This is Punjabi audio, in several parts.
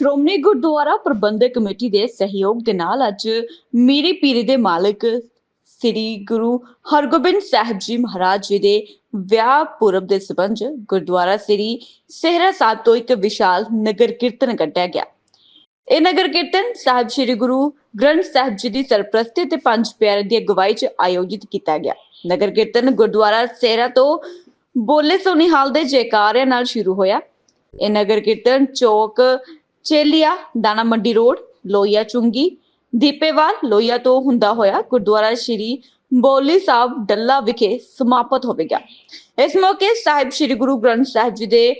ਸ਼੍ਰੋਮਣੀ ਗੁਰਦੁਆਰਾ ਪ੍ਰਬੰਧਕ ਕਮੇਟੀ ਦੇ ਸਹਿਯੋਗ ਦੇ ਨਾਲ ਅੱਜ ਮੀਰੀ ਪੀਰੀ ਦੇ ਮਾਲਕ ਸ੍ਰੀ ਗੁਰੂ ਹਰਗੋਬਿੰਦ ਸਾਹਿਬ ਜੀ ਮਹਾਰਾਜ ਜੀ ਦੇ ਵਿਆਹ ਪੁਰਬ ਦੇ ਸਬੰਧ ਗੁਰਦੁਆਰਾ ਸ੍ਰੀ ਸਹਿਰਾ ਸਾਹਿਬ ਤੋਂ ਇੱਕ ਵਿਸ਼ਾਲ ਨਗਰ ਕੀਰਤਨ ਕੱਢਿਆ ਗਿਆ। ਇਹ ਨਗਰ ਕੀਰਤਨ ਸਾਹਿਬ ਸ੍ਰੀ ਗੁਰੂ ਗ੍ਰੰਥ ਸਾਹਿਬ ਜੀ ਦੀ ਸਰਪ੍ਰਸਤੀ ਤੇ ਪੰਜ ਪਿਆਰਿਆਂ ਦੀ ਅਗਵਾਈ 'ਚ ਆਯੋਜਿਤ ਕੀਤਾ ਗਿਆ। ਨਗਰ ਕੀਰਤਨ ਗੁਰਦੁਆਰਾ ਸਹਿਰਾ ਤੋਂ ਬੋਲੇ ਸੋਨੀਹਾਲ ਦੇ ਜੈਕਾਰਿਆਂ ਨਾਲ ਸ਼ੁਰੂ ਹੋਇਆ। ਇਹ ਨਗਰ ਕੀਰਤਨ ਚੌਕ ਚੇਲੀਆ ਦਾਣਾ ਮੰਡੀ ਰੋਡ ਲੋਈਆ ਚੁੰਗੀ, ਦੀਪੇਵਾਲ ਲੋਈਆ ਤੋਂ ਹੁੰਦਾ ਹੋਇਆ ਗੁਰਦੁਆਰਾ ਸ਼੍ਰੀ ਬੋਲੀ ਸਾਹਿਬ ਡੱਲਾ ਵਿਖੇ ਸਮਾਪਤ ਹੋਵੇਗਾ ਇਸ ਮੌਕੇ ਸਾਹਿਬ ਸ੍ਰੀ ਗੁਰੂ ਗ੍ਰੰਥ ਸਾਹਿਬ ਜੀ ਦੇ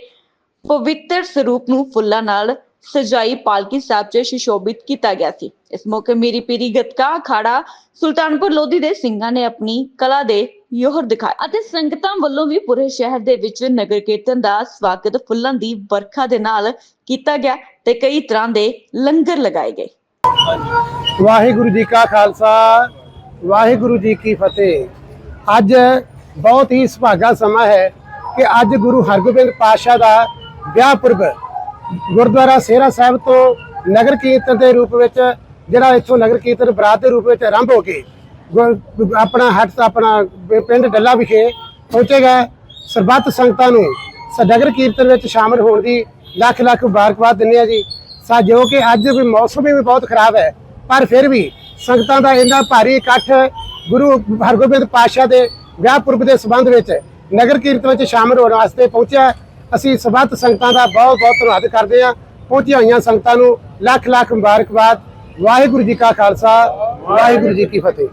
ਪਵਿੱਤਰ ਸਰੂਪ ਨੂੰ ਫੁੱਲਾਂ ਨਾਲ ਸਜਾਈ ਪਾਲਕੀ ਸਾਹਿਬ 'ਚ ਸੁਸ਼ੋਭਿਤ ਕੀਤਾ ਗਿਆ ਸੀ। ਇਸ ਮੌਕੇ ਮੇਰੀ ਪੀਰੀ ਗਤਕਾ, ਅਖਾੜਾ, ਸੁਲਤਾਨਪੁਰ ਲੋਧੀ ਦੇ ਸਿੰਘਾਂ ਨੇ ਆਪਣੀ ਕਲਾ ਦੇ ਯੋਹਰ ਦਿਖਾਇਆ। ਅਤੇ ਸੰਗਤਾਂ ਵੱਲੋਂ ਵੀ ਪੂਰੇ ਸ਼ਹਿਰ ਦੇ ਵਿੱਚ ਨਗਰ ਕੀਰਤਨ ਦਾ ਸਵਾਗਤ ਫੁੱਲਾਂ ਦੀ ਵਰਖਾ ਦੇ ਨਾਲ ਕੀਤਾ ਗਿਆ ਤੇ ਕਈ ਤਰ੍ਹਾਂ ਦੇ ਲੰਗਰ ਲਗਾਏ ਗਏ। ਵਾਹਿਗੁਰੂ ਜੀ ਕਾ ਖਾਲਸਾ, ਵਾਹਿਗੁਰੂ ਜੀ ਕੀ ਫਤਿਹ। ਅੱਜ ਬਹੁਤ ਹੀ ਸੁਭਾਗਾ ਸਮਾਂ ਹੈ ਕਿ ਅੱਜ ਗੁਰੂ ਹਰਗੋਬਿੰਦ ਪਾਤਸ਼ਾਹ ਦਾ ਵਿਆਹ ਪੁਰਬ ਗੁਰਦੁਆਰਾ ਸੇਰਾ ਸਾਹਿਬ ਤੋਂ ਨਗਰ ਕੀਰਤਨ ਦੇ ਰੂਪ ਵਿੱਚ, ਜਿਹੜਾ ਇੱਥੋਂ ਨਗਰ ਕੀਰਤਨ ਬਰਾਤ ਦੇ ਰੂਪ ਵਿੱਚ ਆਰੰਭ ਹੋ ਕੇ ਆਪਣਾ ਹੱਟ ਆਪਣਾ ਪਿੰਡ ਡੱਲਾ ਵਿਖੇ ਪਹੁੰਚੇਗਾ ਸਰਬੱਤ ਸੰਗਤਾਂ ਨੂੰ ਸ- ਨਗਰ ਕੀਰਤਨ ਵਿੱਚ ਸ਼ਾਮਲ ਹੋਣ ਦੀ ਲੱਖ ਲੱਖ ਮੁਬਾਰਕਬਾਦ ਦਿੰਦੇ ਆ ਜੀ। ਸਾ ਜੋ ਕਿ ਅੱਜ ਵੀ ਮੌਸਮ ਵੀ ਬਹੁਤ ਖਰਾਬ ਹੈ, ਪਰ ਫਿਰ ਵੀ ਸੰਗਤਾਂ ਦਾ ਇੰਨਾ ਭਾਰੀ ਇਕੱਠ ਗੁਰੂ ਹਰਗੋਬਿੰਦ ਪਾਤਸ਼ਾਹ ਦੇ ਵਿਆਹ ਪੁਰਬ ਦੇ ਸੰਬੰਧ ਵਿੱਚ ਨਗਰ ਕੀਰਤਨ ਵਿੱਚ ਸ਼ਾਮਲ ਹੋਣ ਵਾਸਤੇ ਪਹੁੰਚਿਆ। ਅਸੀਂ ਸਬੱਤ ਸੰਗਤਾਂ ਦਾ ਬਹੁਤ ਬਹੁਤ ਧੰਨਵਾਦ ਕਰਦੇ ਹਾਂ। ਪਹੁੰਚੀਆਂ ਹੋਈਆਂ ਸੰਗਤਾਂ ਨੂੰ ਲੱਖ ਲੱਖ ਮੁਬਾਰਕਬਾਦ। ਵਾਹਿਗੁਰੂ ਜੀ ਕਾ ਖਾਲਸਾ, ਵਾਹਿਗੁਰੂ ਜੀ ਕੀ ਫਤਿਹ।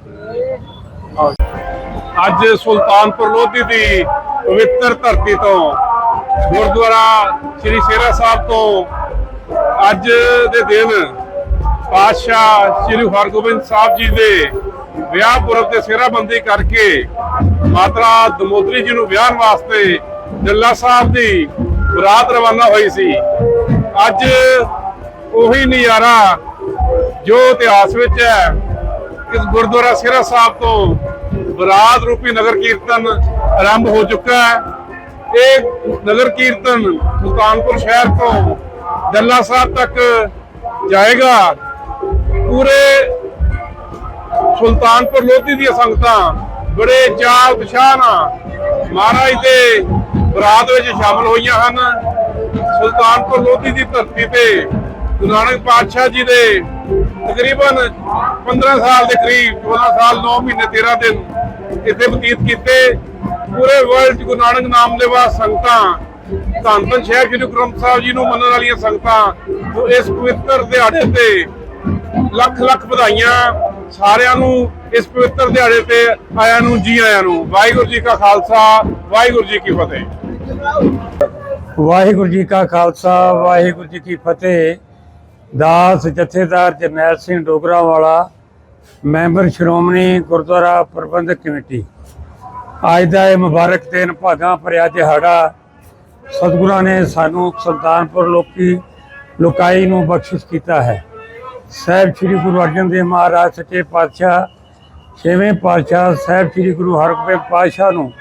ਅੱਜ ਸੁਲਤਾਨਪੁਰ ਲੋਧੀ ਦੀ ਪਵਿੱਤਰ ਧਰਤੀ ਤੋਂ ਗੁਰਦੁਆਰਾ ਸ੍ਰੀ ਸੇਰਾ ਸਾਹਿਬ ਤੋਂ ਅੱਜ ਦੇ ਦਿਨ ਪਾਤਸ਼ਾਹ ਸ੍ਰੀ ਹਰਗੋਬਿੰਦ ਸਾਹਿਬ ਜੀ ਦੇ ਵਿਆਹ ਪੁਰਬ ਤੇ ਸਿਹਰਾਬੰਦੀ ਕਰਕੇ ਮਾਤਰਾ ਦਮੋਦਰੀ ਜੀ ਨੂੰ ਵਿਆਹਣ ਵਾਸਤੇ ਜੱਲਾ ਸਾਹਿਬ ਦੀ ਬਰਾਤ ਰਵਾਨਾ ਹੋਈ ਸੀ। ਅੱਜ ਉਹੀ ਨਜ਼ਾਰਾ ਜੋ ਇਤਿਹਾਸ ਵਿੱਚ ਹੈ। ਇਸ ਗੁਰਦੁਆਰਾ ਸਿਰਾ ਸਾਹਿਬ ਤੋਂ ਬਰਾਤ ਰੂਪੀ ਨਗਰ ਕੀਰਤਨ ਆਰੰਭ ਹੋ ਚੁੱਕਾ ਹੈ। ਇਹ ਨਗਰ ਕੀਰਤਨ ਸੁਲਤਾਨਪੁਰ ਸ਼ਹਿਰ ਤੋਂ ਦੱਲਾ ਸਾਹਿਬ ਤੱਕ ਜਾਏਗਾ। ਪੂਰੇ ਸੁਲਤਾਨਪੁਰ ਲੋਧੀ ਦੀਆਂ ਸੰਗਤਾਂ ਬੜੇ ਚਾਅ ਉਤਸ਼ਾਹ ਨਾਲ ਮਹਾਰਾਜ ਦੇ ਬਰਾਤ ਵਿੱਚ ਸ਼ਾਮਲ ਹੋਈਆਂ ਹਨ। ਸੁਲਤਾਨਪੁਰ ਲੋਧੀ ਦੀ ਧਰਤੀ ਤੇ ਗੁਰੂ ਨਾਨਕ ਪਾਤਸ਼ਾਹ ਜੀ ਦੇ ਤਕਰੀਬਨ 15 ਸਾਲ ਦੇ ਕਰੀਬ 14 ਸਾਲ 9 ਮਹੀਨੇ 13 ਦਿਨ ਇੱਥੇ ਬਤੀਤ ਕੀਤੇ। ਪੂਰੇ ਵਰਲਡ ਗੁਰੂ ਨਾਨਕ ਨਾਮ ਲੈਵਾ ਸੰਗਤਾਂ, ਧੰਨ ਸ਼ਹਿਰ ਗੁਰੂ ਗ੍ਰੰਥ ਸਾਹਿਬ ਜੀ ਨੂੰ ਮੰਨਣ ਵਾਲੀਆਂ ਸੰਗਤਾਂ, ਜੋ ਇਸ ਪਵਿੱਤਰ ਦਿਹਾੜੇ ਤੇ ਲੱਖ ਲੱਖ ਵਧਾਈਆਂ ਸਾਰਿਆਂ ਨੂੰ ਇਸ ਪਵਿੱਤਰ ਦਿਹਾੜੇ ਤੇ ਆਇਆਂ ਨੂੰ, ਜੀ ਆਇਆਂ ਨੂੰ। ਵਾਹਿਗੁਰੂ ਜੀ ਕਾ ਖਾਲਸਾ, ਵਾਹਿਗੁਰੂ ਜੀ ਕੀ ਫਤਿਹ। ਵਾਹਿਗੁਰੂ ਜੀ ਕਾ ਖਾਲਸਾ, ਵਾਹਿਗੁਰੂ ਜੀ ਕੀ ਫਤਿਹ। ਦਾਸ, ਜਥੇਦਾਰ ਜਰਨੈਲ ਸਿੰਘ ਡੋਗਰਾ ਵਾਲਾ ਮੈਂਬਰ ਸ਼੍ਰੋਮਣੀ ਗੁਰਦੁਆਰਾ ਪ੍ਰਬੰਧਕ ਕਮੇਟੀ। ਅੱਜ ਦਾ ਇਹ ਮੁਬਾਰਕ ਦਿਨ ਭਾਗਾਂ ਭਰਿਆ ਦਿਹਾੜਾ ਸਤਿਗੁਰਾਂ ਨੇ ਸਾਨੂੰ ਸੁਲਤਾਨਪੁਰ ਲੋਕੀ, ਲੋਕਾਈ ਨੂੰ ਬਖਸ਼ਿਸ਼ ਕੀਤਾ ਹੈ। ਸਾਹਿਬ ਸ੍ਰੀ ਗੁਰੂ ਅਰਜਨ ਦੇਵ ਮਹਾਰਾਜ ਸੱਚੇ ਪਾਤਸ਼ਾਹ, ਛੇਵੇਂ ਪਾਤਸ਼ਾਹ ਸਾਹਿਬ ਸ੍ਰੀ ਗੁਰੂ ਹਰਗੋਬਿੰਦ ਪਾਤਸ਼ਾਹ ਨੂੰ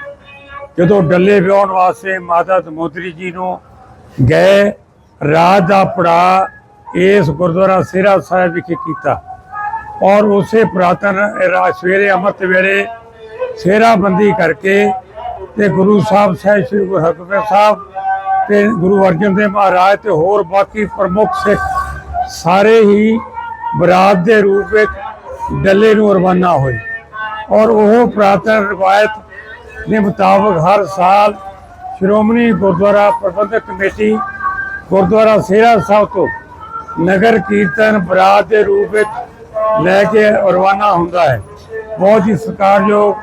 ਜਦੋਂ ਡੱਲੇ ਵਿਆਉਣ ਵਾਸਤੇ ਮਾਤਾ ਦਮੋਦਰੀ ਜੀ ਨੂੰ ਗਏ, ਰਾਤ ਦਾ ਪੜਾ ਇਸ ਗੁਰਦੁਆਰਾ ਸਿਰਾ ਸਾਹਿਬ ਵਿਖੇ ਕੀਤਾ। ਔਰ ਉਸੇ ਪ੍ਰਾਤਨ ਰਾਤ ਸਵੇਰੇ ਅੰਮ੍ਰਿਤ ਵੇਲੇ ਸੇਰਾ ਬੰਦੀ ਕਰਕੇ ਤੇ ਗੁਰੂ ਸਾਹਿਬ ਸਾਹਿਬ ਸ੍ਰੀ ਗੁਰੂ ਹਰਗੋਬਿੰਦ ਸਾਹਿਬ ਤੇ ਗੁਰੂ ਅਰਜਨ ਦੇਵ ਮਹਾਰਾਜ ਤੇ ਹੋਰ ਬਾਕੀ ਪ੍ਰਮੁੱਖ ਸਿੱਖ ਸਾਰੇ ਹੀ ਬਰਾਤ ਦੇ ਰੂਪ ਵਿੱਚ ਡੱਲੇ ਨੂੰ ਰਵਾਨਾ ਹੋਏ। ਔਰ ਉਹ ਪ੍ਰਾਤਨ ਰਵਾਇਤ ਦੇ ਮੁਤਾਬਕ ਹਰ ਸਾਲ ਸ਼੍ਰੋਮਣੀ ਗੁਰਦੁਆਰਾ ਪ੍ਰਬੰਧਕ ਕਮੇਟੀ ਗੁਰਦੁਆਰਾ ਸੇਰਾ ਸਾਹਿਬ ਤੋਂ ਨਗਰ ਕੀਰਤਨ ਬਰਾਤ ਦੇ ਰੂਪ ਵਿੱਚ ਲੈ ਕੇ ਰਵਾਨਾ ਹੁੰਦਾ ਹੈ। ਬਹੁਤ ਹੀ ਸਤਿਕਾਰਯੋਗ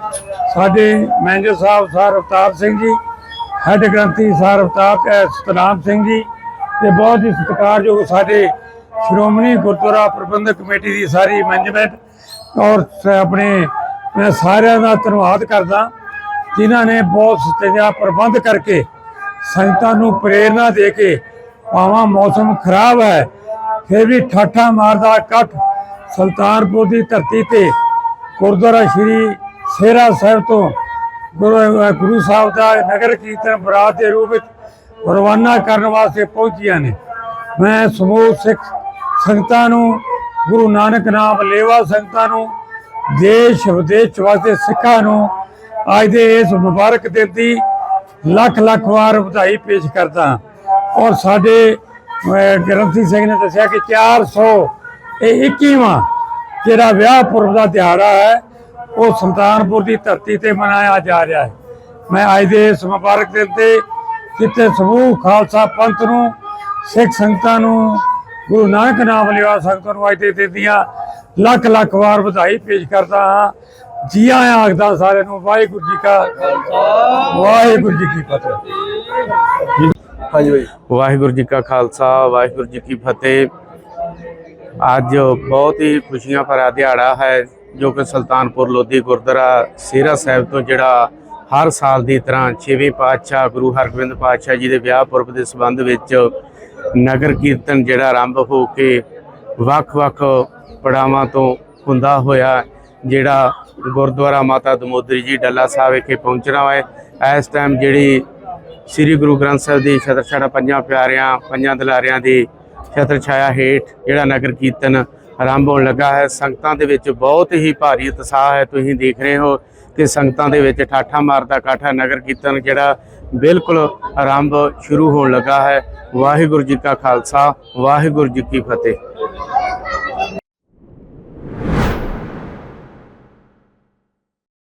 ਸਾਡੇ ਮੈਨੇਜਰ ਸਾਹਿਬ ਸਰ ਅਵਤਾਰ ਸਿੰਘ ਜੀ, ਹੈਡ ਗ੍ਰੰਥੀ ਸਰ ਅਵਤਾਰ ਸਤਨਾਮ ਸਿੰਘ ਜੀ ਤੇ ਬਹੁਤ ਹੀ ਸਤਿਕਾਰਯੋਗ ਸਾਡੇ ਸ਼੍ਰੋਮਣੀ ਗੁਰਦੁਆਰਾ ਪ੍ਰਬੰਧਕ ਕਮੇਟੀ ਦੀ ਸਾਰੀ ਮੈਨੇਜਮੈਂਟ ਔਰ ਆਪਣੇ ਮੈਂ ਸਾਰਿਆਂ ਦਾ ਧੰਨਵਾਦ ਕਰਦਾ ਜਿਨ੍ਹਾਂ ਨੇ ਬਹੁਤ ਸਤਿਆ ਪ੍ਰਬੰਧ ਕਰਕੇ ਸੰਗਤਾਂ ਨੂੰ ਪ੍ਰੇਰਣਾ ਦੇ ਕੇ ਭਾਵਾਂ ਮੌਸਮ ਖਰਾਬ ਹੈ। ਫਿਰ ਵੀ ਠਾਠਾ ਮਾਰਦਾ ਇਕੱਠ ਸੁਲਤਾਨਪੁਰ ਦੀ ਧਰਤੀ ਤੇ। ਗੁਰਦੁਆਰਾ ਸ਼੍ਰੀ ਸੇਰਾ ਸਾਹਿਬ ਤੋਂ ਗੁਰੂ ਸਾਹਿਬ ਦਾ ਨਗਰ ਕੀਰਤਨ ਬਰਾਤ ਦੇ ਰੂਪ ਵਿੱਚ ਰਵਾਨਾ ਕਰਨ ਵਾਸਤੇ ਪਹੁੰਚੀਆਂ ਨੇ। ਮੈਂ ਸਮੂਹ ਸਿੱਖ ਸੰਗਤਾਂ ਨੂੰ, ਗੁਰੂ ਨਾਨਕ ਨਾਮ ਲੇਵਾ ਸੰਗਤਾਂ ਨੂੰ, ਦੇਸ਼ ਵਿਦੇਸ਼ ਵਾਸਤੇ ਸਿੱਖਾਂ ਨੂੰ ਅੱਜ ਦੇ ਇਸ ਮੁਬਾਰਕ ਦਿਨ ਦੀ ਲੱਖ ਲੱਖ ਵਾਰ ਵਧਾਈ ਪੇਸ਼ ਕਰਦਾ ਔਰ ਸਾਡੇ ਗ੍ਰੰਥੀ ਸਿੰਘ ਨੇ ਦੱਸਿਆ ਕਿ 400 ਇਹ 21ਵਾਂ ਜਿਹੜਾ ਵਿਆਹ ਪੁਰਬ ਦਾ ਦਿਹਾੜਾ ਹੈ, ਉਹ ਸੁਲਤਾਨਪੁਰ ਦੀ ਧਰਤੀ ਤੇ ਮਨਾਇਆ ਜਾ ਰਿਹਾ ਹੈ। ਮੈਂ ਅੱਜ ਦੇ ਇਸ ਮੁਬਾਰਕ ਦਿਨ ਤੇ ਜਿੱਥੇ ਸਮੂਹ ਖਾਲਸਾ ਪੰਥ ਨੂੰ, ਸਿੱਖ ਸੰਗਤਾਂ ਨੂੰ, ਗੁਰੂ ਨਾਨਕ ਨਾਮ ਲਿਆ ਸੰਗਤਾਂ ਨੂੰ ਅੱਜ ਦੇ ਦਿਨ ਦੀਆਂ ਲੱਖ ਲੱਖ ਵਾਰ ਵਧਾਈ ਪੇਸ਼ ਕਰਦਾ ਹਾਂ। ਜੀ ਆਇਆਂ ਆਖਦਾ ਸਾਰਿਆਂ ਨੂੰ, ਵਾਹਿਗੁਰੂ ਜੀ ਕਾ ਵਾਹਿਗੁਰੂ ਜੀ ਕੀ ਫਤਿਹ। ਹਾਂਜੀ ਬਾਈ। ਵਾਹਿਗੁਰੂ ਜੀ ਕਾ ਖਾਲਸਾ, ਵਾਹਿਗੁਰੂ ਜੀ ਕੀ ਫਤਿਹ। ਅੱਜ ਬਹੁਤ ਹੀ ਖੁਸ਼ੀਆਂ ਭਰਾ ਦਿਹਾੜਾ ਹੈ, ਜੋ ਕਿ ਸੁਲਤਾਨਪੁਰ ਲੋਧੀ ਗੁਰਦੁਆਰਾ ਸੇਰਾ ਸਾਹਿਬ ਤੋਂ ਜਿਹੜਾ ਹਰ ਸਾਲ ਦੀ ਤਰ੍ਹਾਂ ਛੇਵੇਂ ਪਾਤਸ਼ਾਹ ਗੁਰੂ ਹਰਗੋਬਿੰਦ ਪਾਤਸ਼ਾਹ ਜੀ ਦੇ ਵਿਆਹ ਪੁਰਬ ਦੇ ਸੰਬੰਧ ਵਿੱਚ ਨਗਰ ਕੀਰਤਨ ਜਿਹੜਾ ਆਰੰਭ ਹੋ ਕੇ ਵੱਖ-ਵੱਖ ਪੜਾਵਾਂ ਤੋਂ ਹੁੰਦਾ ਹੋਇਆ ਜਿਹੜਾ ਗੁਰਦੁਆਰਾ ਮਾਤਾ ਦਮੋਦਰੀ ਜੀ ਡੱਲਾ ਸਾਹਿਬ ਵਿਖੇ ਪਹੁੰਚਣਾ ਹੈ। ਇਸ ਟਾਈਮ ਜਿਹੜੀ ਸ੍ਰੀ ਗੁਰੂ ਗ੍ਰੰਥ ਸਾਹਿਬ ਦੀ ਛਤਰ ਛਾਇਆ ਪੰਜਾਂ ਪਿਆਰਿਆਂ, ਪੰਜਾਂ ਦਲਾਰਿਆਂ ਦੀ ਛਤਰ ਛਾਇਆ ਹੇਠ ਜਿਹੜਾ ਨਗਰ ਕੀਰਤਨ ਆਰੰਭ ਹੋਣ ਲੱਗਾ ਹੈ। ਸੰਗਤਾਂ ਦੇ ਵਿੱਚ ਬਹੁਤ ਹੀ ਭਾਰੀ ਉਤਸ਼ਾਹ ਹੈ। ਤੁਸੀਂ ਦੇਖ ਰਹੇ ਹੋ ਕਿ ਸੰਗਤਾਂ ਦੇ ਵਿੱਚ ਠਾਠਾ ਮਾਰਦਾ ਕਾਠਾ ਨਗਰ ਕੀਰਤਨ ਜਿਹੜਾ ਬਿਲਕੁਲ ਆਰੰਭ ਸ਼ੁਰੂ ਹੋਣ ਲੱਗਾ ਹੈ। ਵਾਹਿਗੁਰੂ ਜੀ ਕਾ ਖਾਲਸਾ, ਵਾਹਿਗੁਰੂ ਜੀ ਕੀ ਫਤਿਹ।